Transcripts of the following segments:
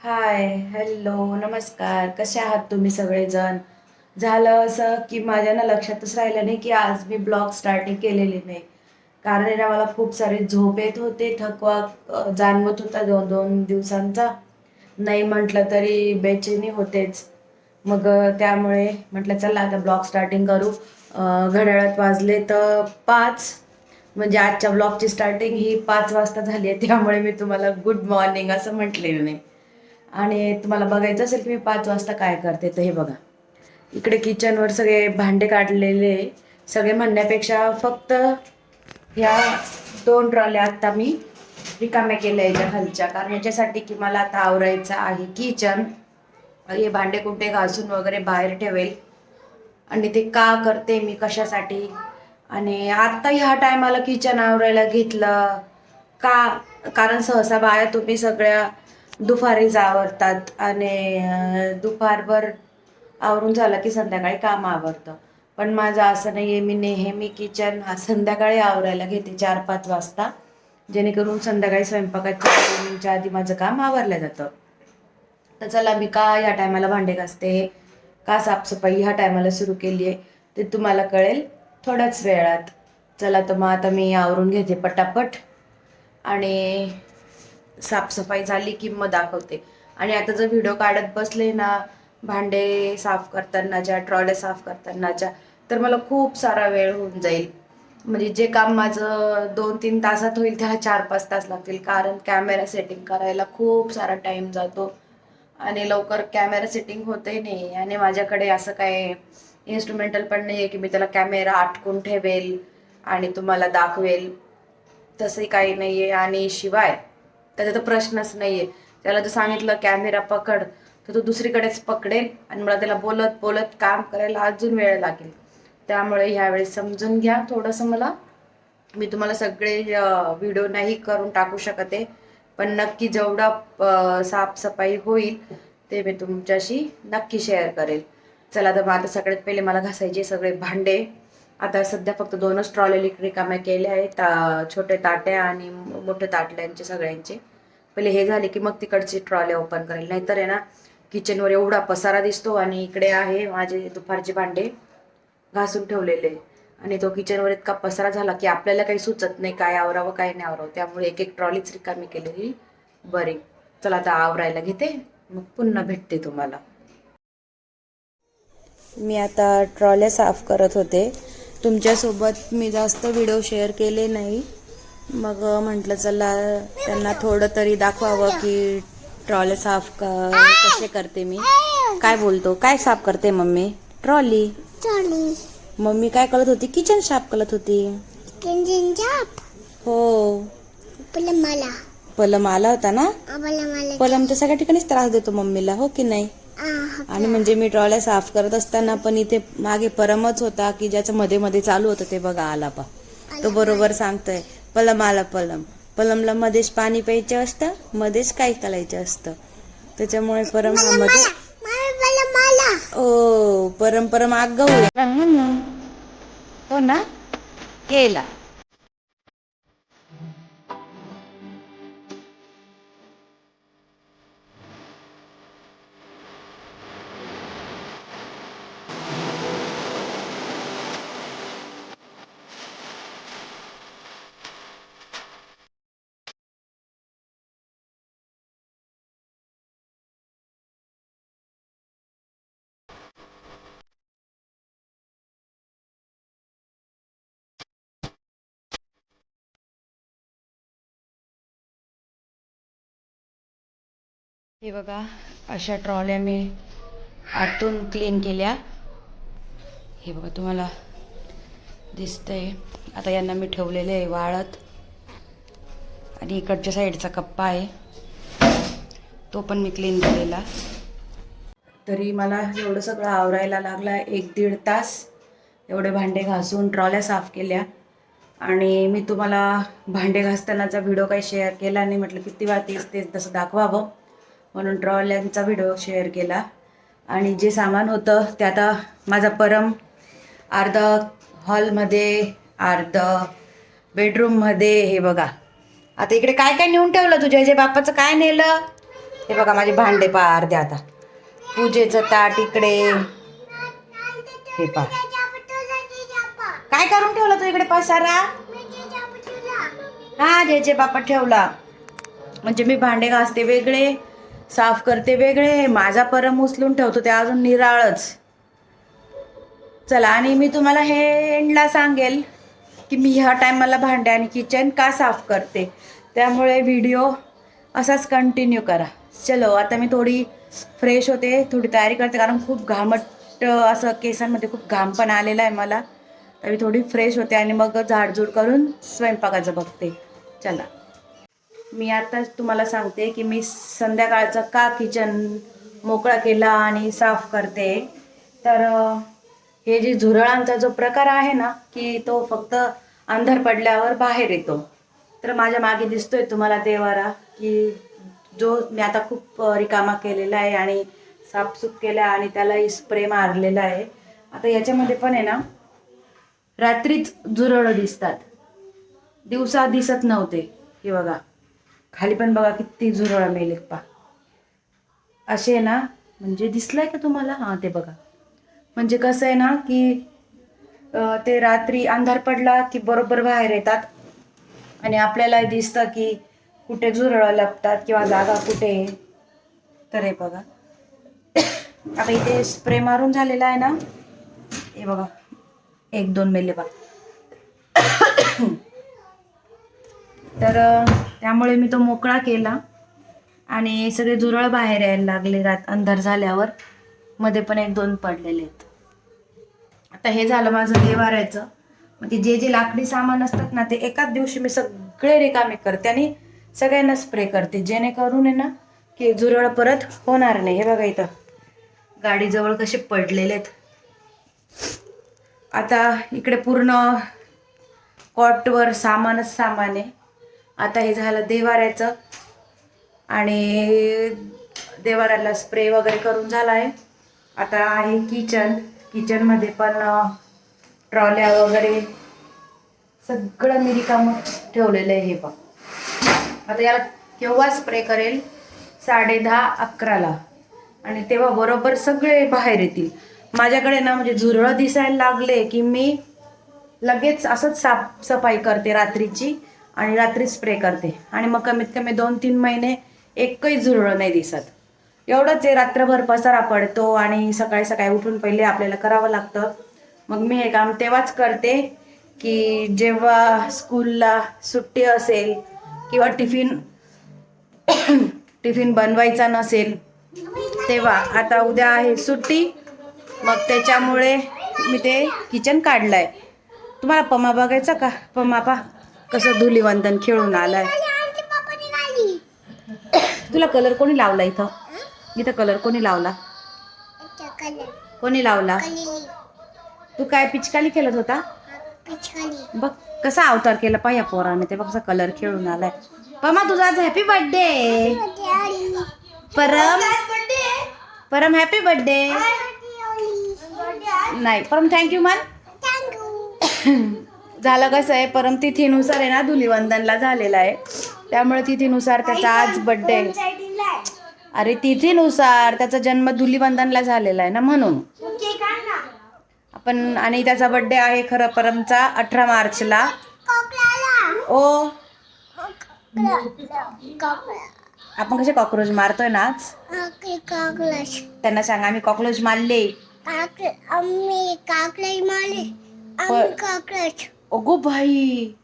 Hi hello नमस्कार. कसे आहात तुम्ही सगळेजण? झालं असं की माझ्या ना लक्षातच राहिलं नाही की आज मी ब्लॉग स्टार्टिंग केलेली नाही. कारण ना मला खूप सारे झोप येत होते थकवा जाणवत होता दोन दोन दिवसांचा. नाही म्हटलं तरी बेचैनी होतेच. मग त्यामुळे म्हटलं चला आता ब्लॉग स्टार्टिंग करू. घड्याळात वाजले तर पाच. म्हणजे आजच्या ब्लॉगची स्टार्टिंग ही पाच वाजता झाली आहे त्यामुळे मी तुम्हाला गुड मॉर्निंग असं म्हटलेलं नाही. आणि तुम्हाला बघायचं असेल की मी पाच वाजता काय करते तर हे बघा. इकडे किचनवर सगळे भांडे काढलेले सगळे म्हणण्यापेक्षा फक्त ह्या दोन ट्रॉल्या आत्ता मी रिकाम्या केल्या याच्या खालच्या. कारण याच्यासाठी की मला आता आवरायचं आहे किचन हे भांडे कुंडे घासून वगैरे बाहेर ठेवेल. आणि ते का करते मी कशासाठी? आणि आत्ता ह्या टायमाला किचन आवरायला घेतलं. का? कारण सहसा बाया तुम्ही सगळ्या दुपारी आवडतात आणि दुपारभर आवरून झालं की संध्याकाळी काम आवरतं. पण माझं असं नाही आहे मी नेहमी किचन हा संध्याकाळी आवरायला घेते चार पाच वाजता जेणेकरून संध्याकाळी स्वयंपाकाच्या आधी माझं काम आवरलं जातं. तर चला मी का ह्या टायमाला भांडे घासते का साफसफाई ह्या टायमाला सुरू केली आहे? ते तुम्हाला कळेल थोड्याच वेळात. चला तर मग आता मी आवरून घेते पटापट. आणि साफसफाई झाली की मग दाखवते. आणि आता जर व्हिडिओ काढत बसले ना भांडे साफ करतानाच्या ट्रॉल्या साफ करतानाच्या तर मला खूप सारा वेळ होऊन जाईल. म्हणजे जे काम माझं दोन तीन तासात होईल त्याला चार पाच तास लागतील. कारण कॅमेरा सेटिंग करायला खूप सारा टाईम जातो. आणि लवकर कॅमेरा सेटिंग होते नाही. आणि माझ्याकडे असं काय इन्स्ट्रुमेंटल पण नाही आहे की मी त्याला कॅमेरा आटकून ठेवेल आणि तुम्हाला दाखवेल. तसंही काही नाही आहे आणि शिवाय त्याचा तर प्रश्नच नाही आहे त्याला जर सांगितलं कॅमेरा पकड तर तो दुसरीकडेच पकडेल आणि मला त्याला बोलत बोलत काम करायला अजून वेळ लागेल. त्यामुळे ह्यावेळेस समजून घ्या थोडंसं मला. मी तुम्हाला सगळे व्हिडिओ नाही करून टाकू शकत आहे पण नक्की जेवढा साफसफाई होईल ते मी तुमच्याशी नक्की शेअर करेल. चला तर मग आता सगळ्यात पहिले मला घासायचे सगळे भांडे. आता सध्या फक्त दोनच ट्रॉले रिकाम्या केल्या आहेत ता छोटे ताट्या आणि मोठे ताटल्यांचे सगळ्यांचे. पहिले हे झाले की मग तिकडची ट्रॉले ओपन करेल. नाहीतर आहे ना किचनवर एवढा पसारा दिसतो आणि इकडे आहे माझे दुपारचे भांडे घासून ठेवलेले. आणि तो किचनवर इतका पसारा झाला की आपल्याला काही सुचत नाही काय आवरावं काय नाही आवरावं. त्यामुळे एक एक ट्रॉलीच रिकामी केलेली. बरी. चला आता आवरायला घेते. मग पुन्हा भेटते तुम्हाला. मी आता ट्रॉल्या साफ करत होते. तुमच्यासोबत मी जास्त व्हिडिओ शेअर केले नाही. मग म्हटलं चला त्यांना थोडं तरी दाखवावं की ट्रॉल्या साफ कसे करते मी. काय बोलतो? काय साफ करते मम्मी? ट्रॉली. मम्मी काय करत होती? किचन साफ करत होती. हो Pula mala. पलम आला होता ना. पलम तर सगळ्या ठिकाणीच त्रास देतो मम्मीला हो की नाही? Ah. आणि म्हणजे मी ट्रॉल्या साफ करत असताना पण इथे मागे परमच होता की ज्याच्या मध्ये मध्ये चालू होतं ते बघा आला पा. तो बरोबर सांगतोय. पलम आला पलम पलमला मध्येच पाणी प्यायचं असतं मध्येच काय करायचं असतं त्याच्यामुळे परम हा मध्ये. ओ परम परम आगाऊ आहे. हो ना केला हे बघा अशा ट्रॉल्या मी आतून क्लीन केल्या. हे बघा तुम्हाला दिसतंय. आता यांना मी ठेवलेले आहे वाळत. आणि इकडच्या साईडचा कप्पा आहे. तो पण मी क्लीन केलेला. तरी मला एवढं सगळं आवरायला लागला एक दीड तास. एवढे भांडे घासून ट्रॉल्या साफ केल्या. आणि मी तुम्हाला भांडे घासतानाचा व्हिडिओ काही शेअर केला नाही. म्हटलं किती वेळा तेच तेच तसं दाखवावं. म्हणून ट्रॉल्यांचा व्हिडिओ शेअर केला. आणि जे सामान होतं ते आता माझा परम अर्ध हॉलमध्ये अर्ध बेडरूममध्ये हे बघा. आता इकडे काय काय नेऊन ठेवलं तुझ्या? जे बापाचं काय नेलं? हे बघा माझे भांडे पा अर्धे आता. पूजेचं ताट इकडे. हे पा काय करून ठेवलं तू इकडे पसारा हा ज्याचे बापा ठेवला. म्हणजे मी भांडे घासते वेगळे. साफ करते वेगळे माझा परम उचलून ठेवतो ते अजून निराळच. चला आणि मी तुम्हाला हे एंडला सांगेल की मी ह्या टायमाला भांडे आणि किचन का साफ करते. त्यामुळे व्हिडिओ असाच कंटिन्यू करा. चलो आता मी थोडी फ्रेश होते थोडी तयारी करते कारण खूप घामट असं केसांमध्ये खूप घाम पण आलेला आहे मला. तर मी थोडी फ्रेश होते आणि मग झाडझूड करून स्वयंपाकाचं बघते. चला. मी आता तुम्हाला सांगते की मी संध्याकाळचं का किचन मोकळा केला आणि साफ करते. तर हे जे झुरळांचा जो प्रकार आहे ना की तो फक्त अंधार पडल्यावर बाहेर येतो. तर माझ्या मागे दिसतोय तुम्हाला देवारा की जो मी आता खूप रिकामा केलेला आहे आणि साफसूफ केला आहे आणि त्याला स्प्रे मारलेला आहे. आता याच्यामध्ये पण आहे ना रात्रीच झुरळं दिसतात. दिवसा दिसत नव्हते हे बघा. खाली पण बघा किती झुरळं मिळेल पा. असे ना म्हणजे दिसलं आहे का तुम्हाला? हां ते बघा. म्हणजे कसं आहे ना की ते रात्री अंधार पडला की बरोबर बाहेर येतात. आणि आपल्याला दिसतं की कुठे झुरळं लपतात किंवा जागा कुठे आहे. तर हे बघा. आता इथे स्प्रे मारून झालेला आहे ना. हे बघा. एक दोन मेले बघा. तर त्यामुळे मी तो मोकळा केला. आणि सगळे झुरळ बाहेर यायला लागले रात अंधार झाल्यावर. मध्ये पण एक दोन पडलेले आहेत. आता हे झालं माझं देवाऱ्याचं. मग ते जे जे लाकडी सामान असतात ना ते एकाच दिवशी मी सगळे रिकामे करते आणि सगळ्यांना स्प्रे करते. जेणेकरून आहे ना की झुरळ परत होणार नाही. हे बघा इथं. गाडीजवळ कसे पडलेले आहेत. आता इकडे पूर्ण कॉटवर सामानच सामान आहे. आता हे झालं देवाऱ्याचं. आणि देवाऱ्याला स्प्रे वगैरे करून झाला आहे. आता आहे किचन. किचनमध्ये पण ट्रॉल्या वगैरे सगळं मी रिकामं ठेवलेलं आहे हे पण आता याला केव्हा स्प्रे करेल? साडे दहा अकराला. आणि तेव्हा बरोबर सगळे बाहेर येतील. माझ्याकडे ना म्हणजे झुरळं दिसायला लागले की मी लगेच असंच साफ सफाई करते रात्रीची. आणि रात्री स्प्रे करते. आणि मग कमीत कमी दोन तीन महिने एकही झुरळं नाही दिसत. एवढंच आहे रात्रभर पसारा पडतो आणि सकाळी सकाळी उठून पहिले आपल्याला करावं लागतं. मग मी हे काम तेव्हाच करते की जेव्हा स्कूलला सुट्टी असेल किंवा टिफिन टिफिन बनवायचा नसेल तेव्हा आता उद्या आहे सुट्टी. मग त्याच्यामुळे मी ते किचन काढलं आहे तुम्हाला पमा बघायचा का? पमा पा कसं धुलीवंदन खेळून आलाय. तुला कलर कोणी लावला इथं? इथं कलर कोणी लावला? कोणी लावला? तू काय पिचकाली खेळत होता? बघ कसा अवतार केला पाह्या पोराने ते बघ कसा कलर खेळून आलाय. पमा तुझा आज हॅपी बर्थडे परम परम हॅपी बर्थडे नाही परम थँक्यू मन झालं कसं आहे परम तिथीनुसार आहे ना धुलीवंदनला झालेला आहे. त्यामुळे तिथीनुसार त्याचा आज बर्थडे अरे तिथीनुसार त्याचा जन्म धुलीवंदनला झालेला आहे ना म्हणून. आपण आणि त्याचा बर्थडे आहे खरं परमचा अठरा मार्चला. ओ. आपण कसे कॉक्रोच मारतोय ना आज? त्यांना सांगा आम्ही कॉक्रोच मारले. आम्ही काकडे मारले आम्ही काकडे अगो भाई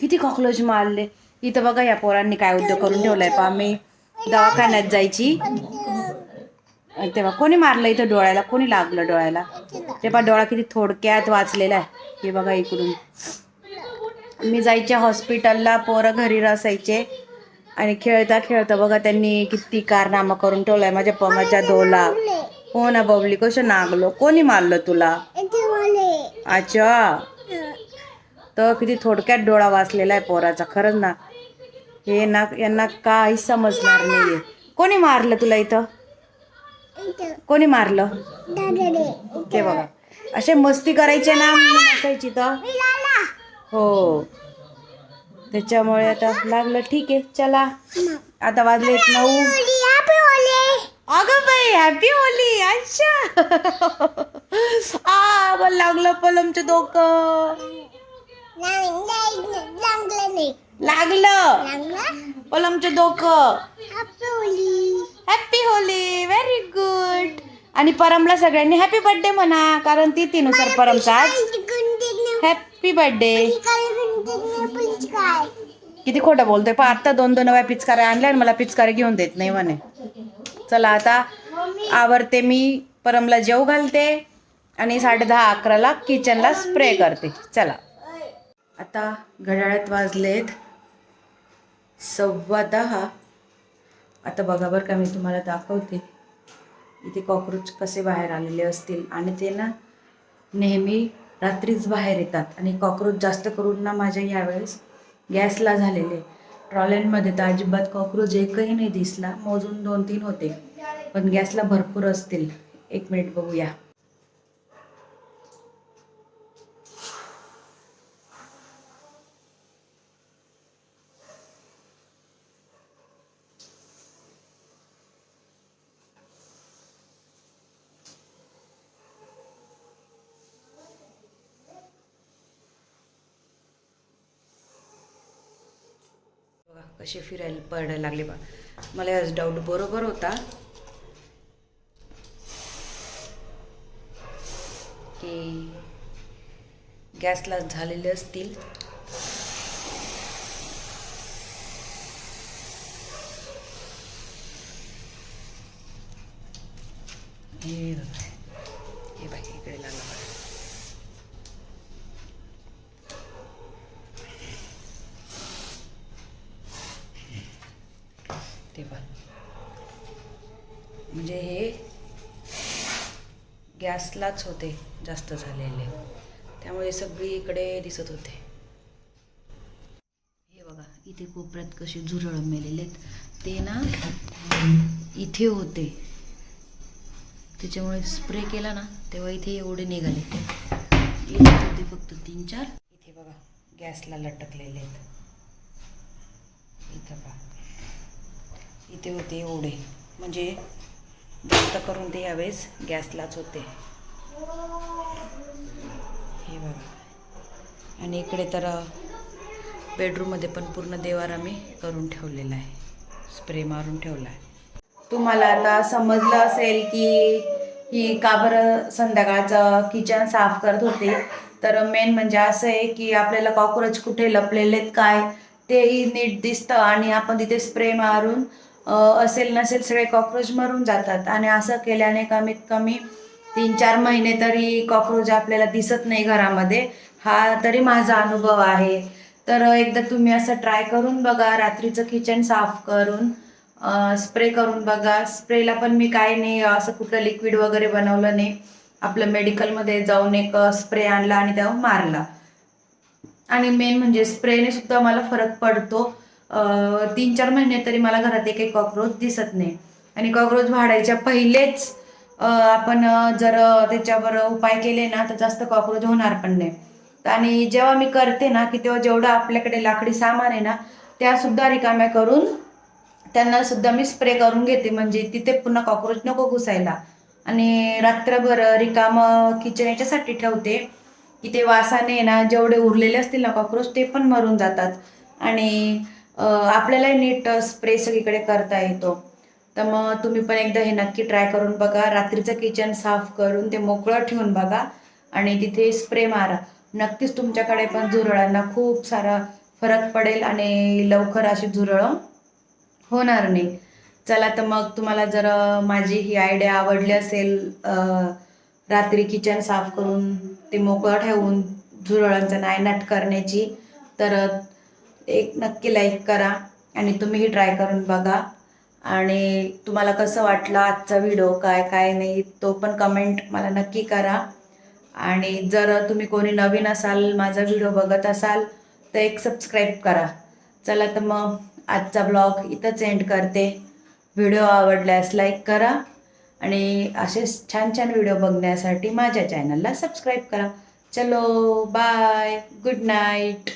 किती कॉक्रोच मारले. इथं बघा या पोरांनी काय उद्योग करून ठेवलाय पा मी. दवाखान्यात जायची. तेव्हा कोणी मारलं इथं डोळ्याला? कोणी लागलं डोळ्याला? ते पा डोळा किती थोडक्यात वाचलेला आहे. हे बघा इकडून. मी जायचे हॉस्पिटलला पोरं घरी रसायचे. आणि खेळता खेळता बघा त्यांनी किती कारनामा करून ठेवलाय माझ्या पमाच्या डोला. हो ना बबली कसं नागलो. कोणी मारलं तुला? अच्छा. तर किती थोडक्यात डोळा वाचलेला आहे पोराचा खरंच ना. हे ना यांना काही समजणार नाहीये. कोणी मारलं तुला इथं? कोणी मारलं? ते बघा. असे मस्ती करायचे ना नसायची तर. हो. त्याच्यामुळे आता लागलं ठीक आहे चला. आता वाजलेत नऊ. अगं बाई हॅपी होली अच्छा आ लागलं पलमचं डोकं. लागलं पलमचं डोकं happy Holi happy Holi very good आणि परमला सगळ्यांनी हॅपी बर्थडे म्हणा कारण तिथीनुसार परमचा आज हॅपी बर्थडे किती खोटं बोलतोय. पण आता दोन दोन वेळा पिचकाऱ्या आणल्या आणि मला पिचकारी घेऊन देत नाही म्हणे. चला आता आवरते मी. परमला जेव घालते आणि साडे दहा अकराला किचनला स्प्रे करते. चला. आता घड्याळात वाजलेत सव्वा दहा. आता बघा बरं का मी तुम्हाला दाखवते. इथे कॉक्रोच कसे बाहेर आलेले असतील आणि ते ना नेहमी रात्रीच बाहेर येतात. आणि कॉक्रोच जास्त करून ना माझ्या यावेळेस गॅसला झालेले. ट्रॉलेनमध्ये तर अजिबात कॉक्रोच एकही नाही दिसला. मोजून दोन तीन होते. पण गॅसला भरपूर असतील. एक मिनिट बघूया. बघा कसे फिरायला पडायला लागले बा मला याच डाऊट बरोबर होता. की गॅसला झालेले असतील. हे बाई इकडे लागलं बघा ते पण म्हणजे हे गॅसलाच होते जास्त झालेले. त्यामुळे सगळीकडे दिसत होते. हे बघा इथे कोपऱ्यात कसे झुरळ मेलेले ते ना इथे होते. त्याच्यामुळे स्प्रे केला ना तेव्हा इथे एवढे निघाले. इथे होते फक्त तीन चार. इथे बघा गॅसला लटकलेले आहेत इथं पहा. इथे होते एवढे. म्हणजे जास्त करून ते यावेळेस गॅसलाच होते. हे बघा. आणि इकडे तर बेडरूममध्ये पण पूर्ण देवार आम्ही करून ठेवलेला आहे. स्प्रे मारून ठेवला आहे. तुम्हाला आता समजलं असेल की ही का बरं संध्याकाळचं किचन साफ करत होते? तर मेन म्हणजे असं आहे की आपल्याला कॉक्रोच कुठे लपलेलेत काय तेही नीट दिसतं आणि आपण तिथे स्प्रे मारून असेल नसेल सगळे कॉक्रोच मरून जातात. आणि असं केल्याने कमीत कमी तीन चार महिने तरी कॉक्रोच आपल्याला दिसत नाही घरामध्ये. हा तरी माझा अनुभव आहे. तर एकदा तुम्ही असं ट्राय करून बघा. रात्रीचं किचन साफ करून स्प्रे करून बघा. स्प्रेला पण मी काय नाही असं कुठलं लिक्विड वगैरे बनवलं नाही. आपलं मेडिकलमध्ये जाऊन एक स्प्रे आणला आणि त्यावर मारला. आणि मेन म्हणजे स्प्रेने सुद्धा मला फरक पडतो. तीन चार महिने तरी मला घरात एक एक कॉक्रोच दिसत नाही. आणि कॉक्रोच वाढायच्या पहिलेच आपण जर त्याच्यावर उपाय केले ना तर जास्त कॉक्रोच होणार पण नाही. आणि जेव्हा मी करते ना की तेव्हा जेवढं आपल्याकडे लाकडी सामान आहे ना त्या सुद्धा रिकाम्या करून त्यांना सुद्धा मी स्प्रे करून घेते. म्हणजे तिथे पुन्हा कॉक्रोच नको घुसायला. आणि रात्रभर रिकामं किचन याच्यासाठी ठेवते. की ते वासाने ना जेवढे उरलेले असतील ना कॉक्रोच ते पण मरून जातात. आणि आपल्यालाही नीट स्प्रे सगळीकडे करता येतो. तर मग तुम्ही पण एकदा हे नक्की ट्राय करून बघा. रात्रीचं किचन साफ करून ते मोकळं ठेवून बघा आणि तिथे स्प्रे मारा. नक्कीच तुमच्याकडे पण झुरळांना खूप सारा फरक पडेल आणि लवकर अशी झुरळं होणार नाही. चला तर मग तुम्हाला जर माझी ही आयडिया आवडली असेल रात्री किचन साफ करून ते मोकळं ठेवून झुरळांचा नायनाट करण्याची तर एक नक्की लाईक करा आणि तुम्हीही ट्राय करून बघा. आणि तुम्हाला कसं वाटलं आजचा व्हिडिओ काय काय नाही तो पण कमेंट मला नक्की करा. आणि जर तुम्ही कोणी नवीन असाल माझा व्हिडिओ बघत असाल तर एक सबस्क्राईब करा. चला तर मग आजचा ब्लॉग इथंच एंड करते. व्हिडिओ आवडल्यास लाईक करा. आणि असेच छान छान व्हिडिओ बघण्यासाठी माझ्या चॅनलला सबस्क्राईब करा. चलो बाय गुड नाईट